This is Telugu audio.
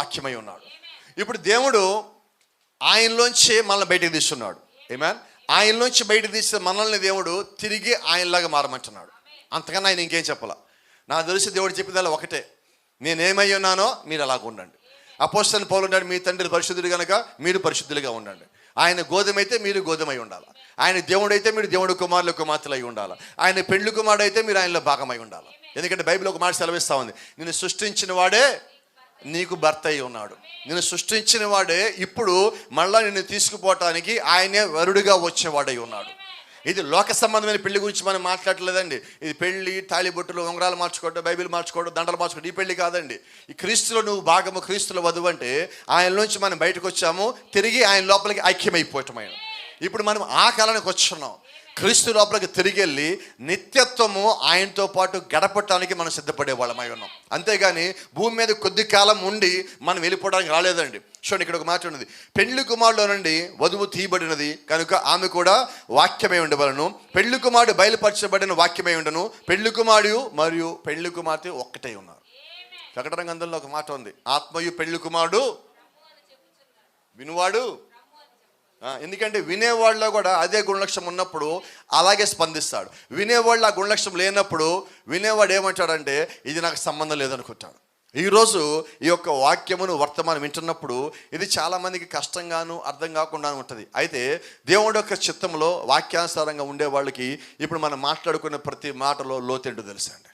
వాక్యమై ఉన్నాడు. ఇప్పుడు దేవుడు ఆయనలోంచి మనల్ని బయటకు తీస్తున్నాడు. ఏమేన్ ఆయనలోంచి బయటకు తీస్తే మనల్ని దేవుడు తిరిగి ఆయనలాగా మారమంటున్నాడు. అంతకన్నా ఆయన ఇంకేం చెప్పాల? నా తెలిసి దేవుడు చెప్పేదల్లా ఒకటే. నేనేమై ఉన్నానో మీరు అలాగ ఉండండి. అపోస్తని పౌలు మీ తండ్రి పరిశుద్ధుడు కనుక మీరు పరిశుద్ధులుగా ఉండండి. ఆయన గోధుమ అయితే మీరు గోధుమై ఉండాలి? ఆయన దేవుడు అయితే మీరు దేవుడు కుమారులు కుమార్తెలు అయి ఉండాలి? ఆయన పెళ్ళి కుమారుడు అయితే మీరు ఆయనలో భాగమై ఉండాలి? ఎందుకంటే బైబిల్ ఒక మాట సెలవిస్తూ ఉంది. నిన్ను సృష్టించిన వాడే నీకు భర్త అయి ఉన్నాడు. నేను సృష్టించిన వాడే ఇప్పుడు మళ్ళా నిన్ను తీసుకుపోవటానికి ఆయనే వరుడుగా వచ్చేవాడై ఉన్నాడు. ఇది లోక సంబంధమైన పెళ్ళి గురించి మనం మాట్లాడలేదండి. ఇది పెళ్ళి తాళిబొట్టులు ఉంగరాలు మార్చుకోవడం బైబిల్ మార్చుకోవడం దండలు మార్చుకోవడం ఈ పెళ్ళి కాదండి. ఈ క్రీస్తులో నువ్వు భాగము క్రీస్తులో వధువు అంటే ఆయనలోంచి మనం బయటకు వచ్చాము తిరిగి ఆయన లోపలికి ఐక్యమైపోవటమైన ఇప్పుడు మనం ఆ కాలానికి వచ్చున్నాం. క్రీస్తు లోపలికి తిరిగి వెళ్ళి నిత్యత్వము ఆయనతో పాటు గడపటానికి మనం సిద్ధపడే వాళ్ళమై ఉన్నాం. అంతేగాని భూమి మీద కొద్ది కాలం ఉండి మనం వెళ్ళిపోవడానికి రాలేదండి. చూడండి ఇక్కడ ఒక మాట ఉన్నది. పెళ్ళి కుమారుడు నుండి వధువు తీయబడినది కనుక ఆమె కూడా వాక్యమై ఉండవలను. పెళ్ళి కుమారుడు బయలుపరచబడిన వాక్యమై ఉండను. పెళ్ళి కుమారుడు మరియు పెళ్ళి కుమార్తె ఒక్కటే ఉన్నారు. ప్రకటన గంధంలో ఒక మాట ఉంది. ఆత్మయు పెళ్ళి కుమారుడు వినువాడు ఎందుకంటే వినేవాళ్ళలో కూడా అదే గుణలక్ష్యం ఉన్నప్పుడు అలాగే స్పందిస్తాడు. వినేవాళ్ళు ఆ గుణలక్ష్యం లేనప్పుడు వినేవాడు ఏమంటాడంటే ఇది నాకు సంబంధం లేదనుకుంటాడు. ఈరోజు ఈ యొక్క వాక్యమును వర్తమానం వింటున్నప్పుడు ఇది చాలామందికి కష్టంగాను అర్థం కాకుండా ఉంటుంది. అయితే దేవుడి యొక్క చిత్తంలో వాక్యానుసారంగా ఉండే వాళ్ళకి ఇప్పుడు మనం మాట్లాడుకున్న ప్రతి మాటలో లోతెండు తెలుసండి